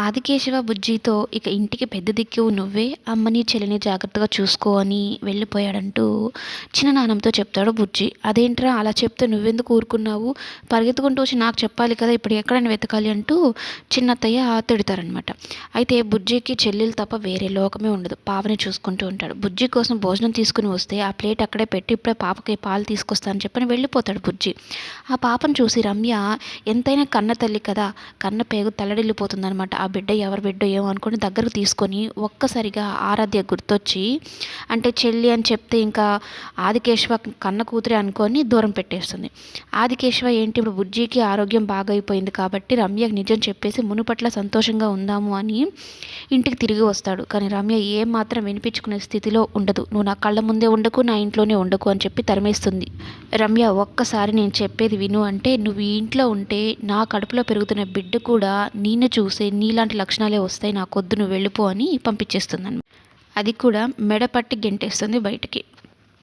ఆదికేశవ బుజ్జితో ఇక ఇంటికి పెద్ద దిక్కు నువ్వే అమ్మని చెల్లిని జాగ్రత్తగా చూసుకో అని వెళ్ళిపోయాడంటూ చిన్ననానంతో చెప్తాడు బుజ్జి. అదేంట్రా అలా చెప్తే నువ్వెందుకు ఊరుకున్నావు? పరిగెత్తుకుంటూ వచ్చి నాకు చెప్పాలి కదా ఇప్పుడు ఎక్కడైనా వెతకాలి అంటూ చిన్నత్తయ్య తిడతారనమాట అయితే బుజ్జికి చెల్లెలు తప్ప వేరే లోకమే ఉండదు. పాపని చూసుకుంటూ ఉంటాడు. బుజ్జి కోసం భోజనం తీసుకుని వస్తే ఆ ప్లేట్ అక్కడే పెట్టి ఇప్పుడే పాపకి పాలు తీసుకొస్తానని చెప్పని వెళ్ళిపోతాడు బుజ్జి. ఆ పాపను చూసి రమ్య ఎంతైనా కన్న తల్లి కదా కన్న పేగు తల్లడిల్లిపోతుందనమాట ఆ బిడ్డ ఎవరి బిడ్డ ఏమో అనుకుని దగ్గరకు తీసుకొని ఒక్కసారిగా ఆరాధ్య గుర్తొచ్చి అంటే చెల్లి అని చెప్తే ఇంకా ఆదికేశవ కన్న కూతురే అనుకొని దూరం పెట్టేస్తుంది. ఆదికేశవ ఏంటి ఇప్పుడు బుజ్జికి ఆరోగ్యం బాగైపోయింది కాబట్టి రమ్యకి నిజం చెప్పేసి మునుపట్ల సంతోషంగా ఉందాము అని ఇంటికి తిరిగి వస్తాడు. కానీ రమ్య ఏం మాత్రం వినిపించుకునే స్థితిలో ఉండదు. నువ్వు నా కళ్ళ ముందే ఉండకు నా ఇంట్లోనే ఉండకు అని చెప్పి తరిమేస్తుంది. రమ్య ఒక్కసారి నేను చెప్పేది విను అంటే నువ్వు ఈ ఇంట్లో ఉంటే నా కడుపులో పెరుగుతున్న బిడ్డ కూడా నిన్ను చూసే ఇలాంటి లక్షణాలే వస్తాయి నాకొద్దు నువ్వు వెళ్ళిపో అని పంపించేస్తుంది అది కూడా మెడ పట్టి గెంటేస్తుంది బయటికి.